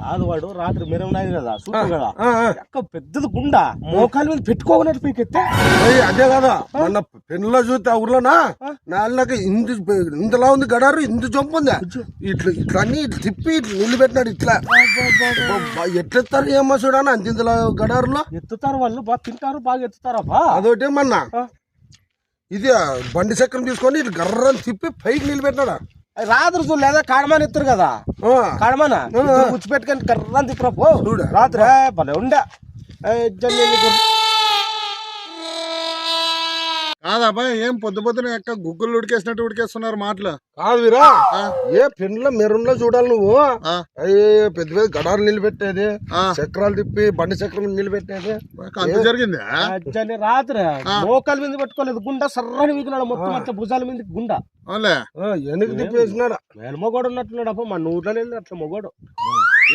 కాదు వాడు రాత్రి మిరమనాయి కదా సూపర్ కదా. ఎక్క పెద్దది గుండా మోకాల మీద పెట్టుకోకున్నట్టు పీకెత్తే. అదే కదా మొన్న పెన్లో చూస్తే ఆ ఊర్లోనా? నాన్నకి ఇంత ఇంతలా ఉంది గడారు ఇంత జంపు ఉంది? ఇట్లా ఇట్లా అన్ని ఇట్లా తిప్పి ఇట్లా నిల్లు పెట్టినాడు ఇట్లా. అబ్బబ్బా, ఎట్లా ఎత్తారు ఏమో చూడనా అంత ఇంతలా గడారులో? ఎత్తుతారు వాళ్ళు బాగా తింటారు బాగా ఎత్తుతారా బా? అదొకటి మొన్న. ఇది బండి చక్రం తీసుకొని ఇట్లా గర్రని తిప్పి పైకి నిలబెట్టినాడా రాత్రి చూడలేదా కాడమాని ఎత్తురు కదా. కాడమాన? కూర్చిపెట్టుకొని కర్రని తిప్పరా పో. రాత్రి భలే ఉండే. కాదబ్బా ఏం పొద్దు పొద్దున ఎక్క గుగ్గులు ఉడికేసినట్టు ఉడికేస్తున్నారు మాటలు. కాదు వీరా ఏ పెన్లో మెరున్లో చూడాలి నువ్వు? ఆ. అయ్యే పెద్ద పెద్ద గడారు నిలబెట్టేది ఆ. చక్రాలు తిప్పి బండి చక్రం నిలబెట్టేది. జరిగింది? రాత్రి మోకాల మీద పెట్టుకోలేదు గుండా సర్రని వీగినాడు మొత్తం అంతా భుజాల మీద గుండా. వెనక్కి తిప్పేసినాడా. మేల మొగోడు ఉన్నట్టున్నాడు అప్ప మన ఊర్లో లేదు అట్లా మొగోడు.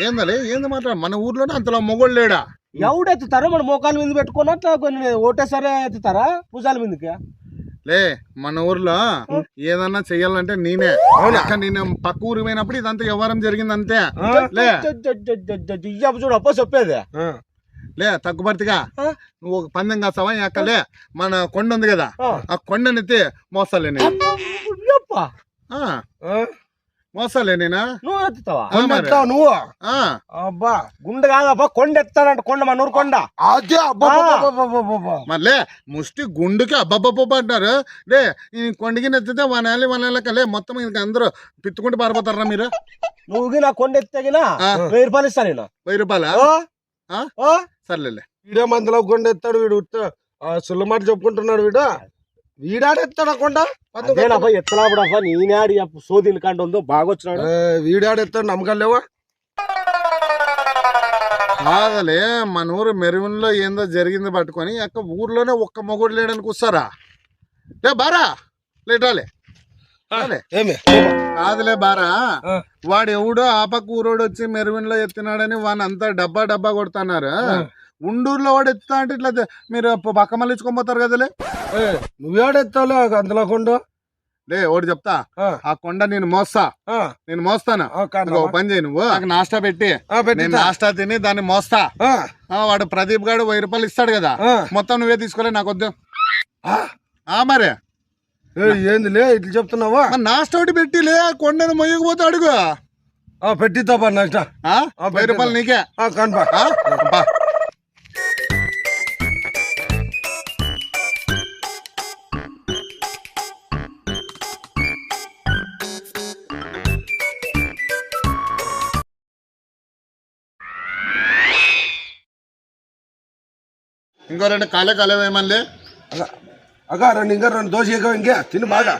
ఏందలే? ఏంది మాట మన ఊర్లోనే అంతలో మొగోళ్ళు లేడా? ఎవడెత్తుతారో మన మోకాల మీద పెట్టుకుని అట్లా కొన్ని ఓటేసరే ఎత్తుతారా? భుజాల మీదకి? లే మన ఊర్లో ఏదన్నా చెయ్యాలంటే నేనే. నేను పక్క ఊరికి పోయినప్పుడు ఇదంతా వ్యవహారం జరిగింది అంతే లే. చూడు అప్ప చెప్పేది. లే తగ్గుబర్తిగా నువ్వు ఒక పందెం కాస్తావా ఈ అక్క? లే మన కొండ ఉంది కదా ఆ. ఆ కొండనెత్తి మోస్తాలే నేను. మోస్తాలే నేనా? నువ్వు ఎత్తుతావా. కొండెత్తావు నువ్వు? ఆ, అబ్బా గుండె కాదప్ప కొండ ఎత్తాడంట కొండ మన ఊరు కొండ. అదే అబ్బా ఆ. అబ్బా, అబ్బా, అబ్బా, అబ్బా. మళ్ళీ ముష్టి గుండుకి అబ్బబ్బబ్బ అంటారు లే ఈ కొండకి నెత్తితే వనాలి లే మొత్తం ఇంక అందరూ పిత్తుకుంటూ పారిపోతారా మీరు? నువ్వు నా కొండ ఎత్తగినా. వెయ్యి రూపాయలు ఇస్తా నేను. వెయ్యి రూపాయల? సర్లేలే. వీడే మందులో కొండ ఎత్తాడు వీడు ఉత్త ఆ సుల్లమాట చెప్పుకుంటున్నాడు వీడు. వీడాడెత్తాడు ఆ కొండ అదేనప్ప ఎత్తలాపుడప్ప నేనాడి సోదిన కంట ఉందో బాగా వచ్చినాడు ఆ, వీడాడెత్తాడు నమ్మకాలు లేవా? కాదలే మన ఊరు మెరుగులో ఏందో జరిగింది పట్టుకొని అక్క ఊర్లోనే ఒక్క మొగుడు లేడని కూర్చారా లే బారా లేటాలే కాదులే బారా. వాడు ఎవడో ఆ. పక్క ఊరోడు వచ్చి మెరుగులో ఎత్తినాడని వాడిని అంతా డబ్బా డబ్బా కొడుతున్నారు? ఉండూరులో వాడు ఎత్తుతా అంటే ఇట్లా మీరు పక్క మళ్ళీ ఇచ్చుకోపోతారు కదలే? నువ్వేడెత్తావులే అందులో కొండ? లే ఒకటి చెప్తా. ఆ, కొండ నేను మోస్తా. నేను మోస్తాను. పని చేయి నువ్వు. నాకు నాష్టా పెట్టి. నేను నాష్టా తిని దాన్ని మోస్తా. వాడు ప్రదీప్ గాడు వెయ్యి రూపాయలు ఇస్తాడు కదా. మొత్తం నువ్వే తీసుకోలే నాకు వద్దు. మరి. ఏ, ఏందిలే ఇట్లా చెప్తున్నావా? నాష్టా ఒకటి పెట్టి లే ఆ కొండను మొయ్యకపోతే అడుగు. ఆ, పెట్టిద్దా పా నెక్స్ట్ ఆ? వెయ్యి రూపాయలు నీకే. కనపా ఇంకో రెండు కాలే కాలే వేయమని అక్క రెండు ఇంకా రెండు దోశ ఇంకే. తిని బాగా.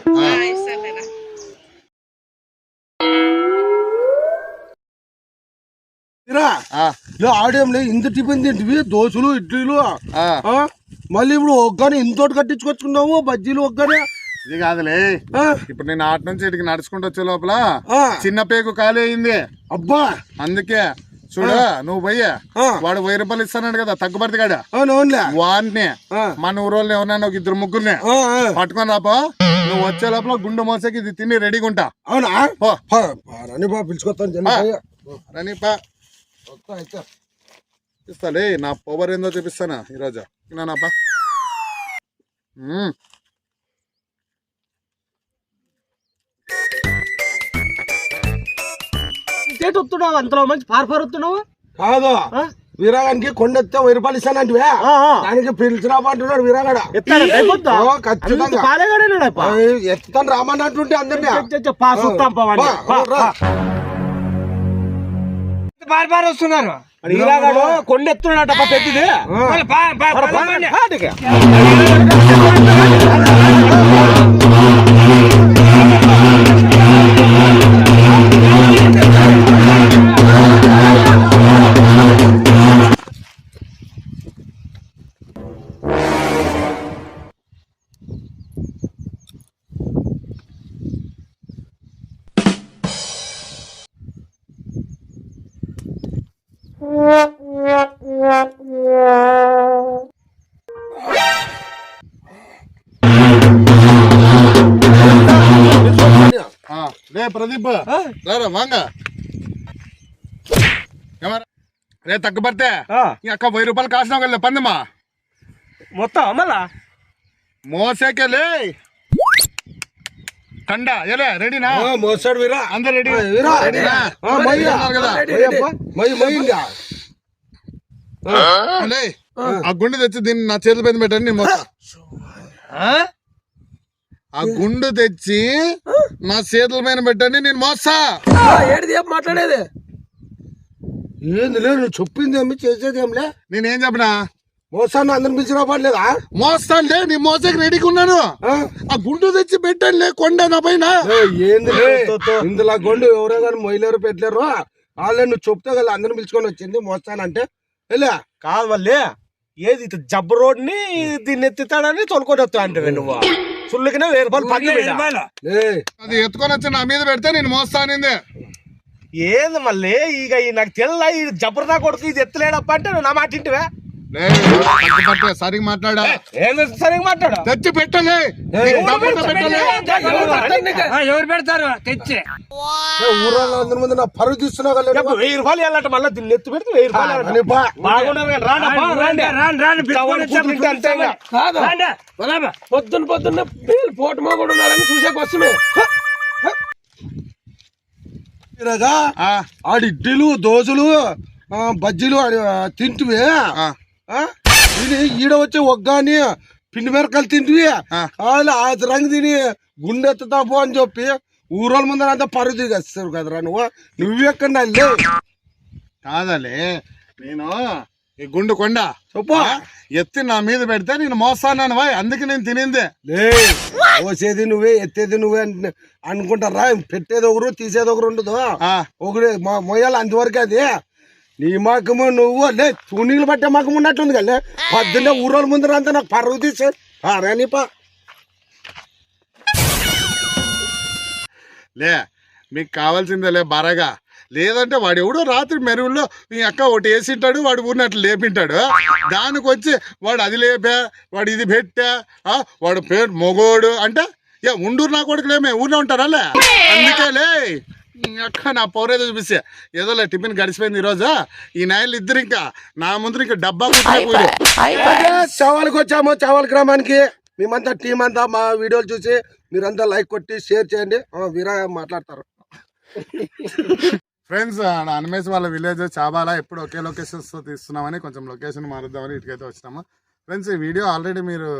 ఆడేంలే ఇంత టిఫిన్ తింటివి? దోశలు ఇడ్లీలు? మళ్ళీ ఇప్పుడు ఒక్కని ఇంతోటి కట్టించుకొచ్చుకున్నావు బజ్జీలు ఒక్కనే ఇది కాదులే? ఇప్పుడు నేను ఆట నుంచి ఇటుకి నడుచుకుంటూ వచ్చే లోపల చిన్న పేగు ఖాళీ అయింది. అబ్బా! అందుకే చూడు నువ్వు పోయి. వాడు వెయ్యి రూపాయలు ఇస్తానంట కదా తగ్గుబడితే కాడ? వాడిని. మన ఊరోళ్ళు ఎవరైనా ఒక ఇద్దరు ముగ్గురిని. పట్టుకొని రాపో నువ్వు వచ్చే లోపల గుండు మోసకి ఇది తిని రెడీగా ఉంటా. అవునా? పిలుచుకొస్తాను. ఇస్తాలే నా పవర్ ఏందో చూపిస్తానా ఈరోజు నాపా ఇంకేటి వస్తున్నావు అంతలో మంచి పార్పారు వస్తున్నావు కాదు? వీరాగానికి కొండ ఎత్తే వెయ్యి రూపాయలు ఆ. దానికి పిలిచిరా అంటున్నాడు వీరాగాడ. పాలేగాడేనాడప్ప ఎత్తాను రామన్నట్టుంటే అందరినీ. బార్ బార్ వస్తున్నారు. ఈరాగాడు కొండ. ఎత్తున్నాడప్ప పెద్దది. వాళ్ళు బా- బా- మరి బా- పోనీ. బా- ఆటికి. లే ప్రదీప్ రారా వాంగ ఎవరు రే తగ్గుపడితే ఆ, ఈ అక్క వెయ్యి రూపాయలు కాసిన వెళ్ళి పందమ్మా మొత్తం మళ్ళా మోసేకెళ్ళి కండ ఎలే రెడీనా ఆ, మోసాడు వీరా అందరు రెడీ ఆ, వీరా రెడీనా? ఆ, మయ్య. రెడీ ఉన్నారు కదా మయ్యప్ప, మయ్య మయ్యిందా లే, ఆ గుండు తెచ్చి దీన్ని నా చేతుల మీద పెట్టండి నేను మోస్తా ఆ? గుండు తెచ్చి నా చేతుల మీద పెట్టండి నేను మోస్తా. ఏడిది మాట్లాడేది? ఏంది లేదు నువ్వు చెప్పింది ఏమి చేసేది ఏంలే నేనేం చెప్పనా? మోసాన్ని అందరిని పిలిచినా పడలేదా మోస్తానులే నీ మోసకి రెడీగా ఉన్నాను. ఆ? ఆ గుండు తెచ్చి పెట్టండి కొండ నా పైన. ఏంది ఇందులో గొండు ఎవరో కానీ మొయ్యలేరు పెట్టలేరు. వాళ్ళే నువ్వు చెప్తే కదా అందరిని పిలుచుకొని వచ్చింది మోస్తానంటే. వెళ్ళా? కాదు మళ్ళీ ఏది జబ్బు రోడ్ని దీన్ని ఎత్తుతాడని తొలుకొని వస్తా అంటే నువ్వు. సుల్లుకినే వెయ్యి రూపాయలు పన్ను. ఏయ్, అది ఎత్తుకొని వచ్చి నా మీద పెడితే నేను మోస్తానింది. ఏంది మళ్ళీ? ఇక ఈ నాకు తెల్ల ఈ జబర్దా కొడుకు ఇది ఎత్తలేడప్ప అంటే నువ్వు నా మాట ఇంటివే సరిగ్గా మాట్లాడా? ఏంది సరిగ్గా మాట్లాడు? తెచ్చి పెట్టలే. పెట్టలే. ఆ, ఎవరు పెడతారు? తెచ్చి. అందరి ముందు నా తీస్తున్నావు వెయ్యి రూపాయలు ఇవ్వాలంటే మళ్ళీ దీన్ని ఎత్తు పెడితే వెయ్యి రూపాయలు. బాగున్నారు రాండి రాండి రాండి. పొద్దున్న పొద్దున్న పోటు మోగుడు ఉన్నారని చూసేకి ఆ, ఆడి ఇడ్లీలు దోశలు ఆ, బజ్జీలు తింటివి. ఈడ వచ్చి ఒగ్గాని పిండి మిరకాయలు తింటివి. ఆ. రంగు తిని గుండెత్తుతా పో అని చెప్పి ఊరోళ్ళ ముందర అంతా పరుగు దిగేస్తారు కదరా నువ్వు. నువ్వెక్కడ కాదలే నేను ఈ గుండు కొండ. చెప్పు. ఎత్తి నా మీద పెడితే నేను మోస్తాను వాయ్ అందుకే నేను తినింది. లే పోసేది నువ్వే ఎత్తేది నువ్వే అన్- అనుకుంటారా? పెట్టేది ఒకరు తీసేది ఒకరు ఉండదు. మొ- మొయ్యాలి అంతవరకు అది. నీ మగము నువ్వు లే తుణీలు పట్టే మాకం ఉన్నట్టుంది కదా పొద్దున్నే ఊరోళ్ళ ముందర అంతా నాకు పరువు తీసే. రానిపా లే మీకు కావాల్సిందే లే బరగా. లేదంటే వాడు ఎవడో రాత్రి మెరుగుల్లో మీ అక్క ఒకటి వేసింటాడు వాడు ఊరినట్లు లేపింటాడు. దానికి వచ్చి వాడు అది లేపా వాడు ఇది పెట్టా ఆ, వాడు పేరు మొగోడు అంటే ఏ ఉండూరు నా కొడుకులేమే ఊరిలో ఉంటారా లే? అందుకేలే అక్క నా పౌరేదో చూపిస్తే. ఏదోలే టిఫిన్ గడిచిపోయింది ఈరోజు. ఈ నాయలు ఇద్దరు ఇంకా. నా ముందు ఇంకా డబ్బా చవాలకు వచ్చాము చవాల గ్రామానికి. మేమంతా టీం అంతా మా వీడియోలు చూసి మీరంతా లైక్ కొట్టి షేర్ చేయండి. వీరా మాట్లాడతారు. ఫ్రెండ్స్ అనమేసి వాళ్ళ విలేజ్ చాబాలా ఎప్పుడు ఒకే లొకేషన్స్తో తీస్తున్నామని కొంచెం లొకేషన్ మారుద్దామని ఇటుకైతే వచ్చినాము. ఫ్రెండ్స్ ఈ వీడియో ఆల్రెడీ మీరు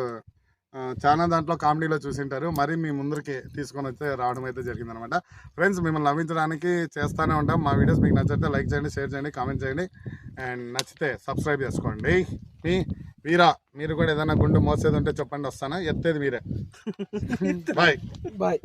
చాలా దాంట్లో కామెడీలో చూసింటారు. మరి మీ ముందరికి తీసుకొని అయితే రావడం అయితే జరిగిందనమాట. ఫ్రెండ్స్ మిమ్మల్ని నవ్వించడానికి చేస్తూనే ఉంటాం. మా వీడియోస్ మీకు నచ్చితే లైక్ చేయండి షేర్ చేయండి కామెంట్ చేయండి. అండ్ నచ్చితే సబ్స్క్రైబ్ చేసుకోండి. మీ వీరా మీరు కూడా ఏదైనా గుండు మోసేది ఉంటే చెప్పండి వస్తాను? ఎత్తేది మీరే. Bye bye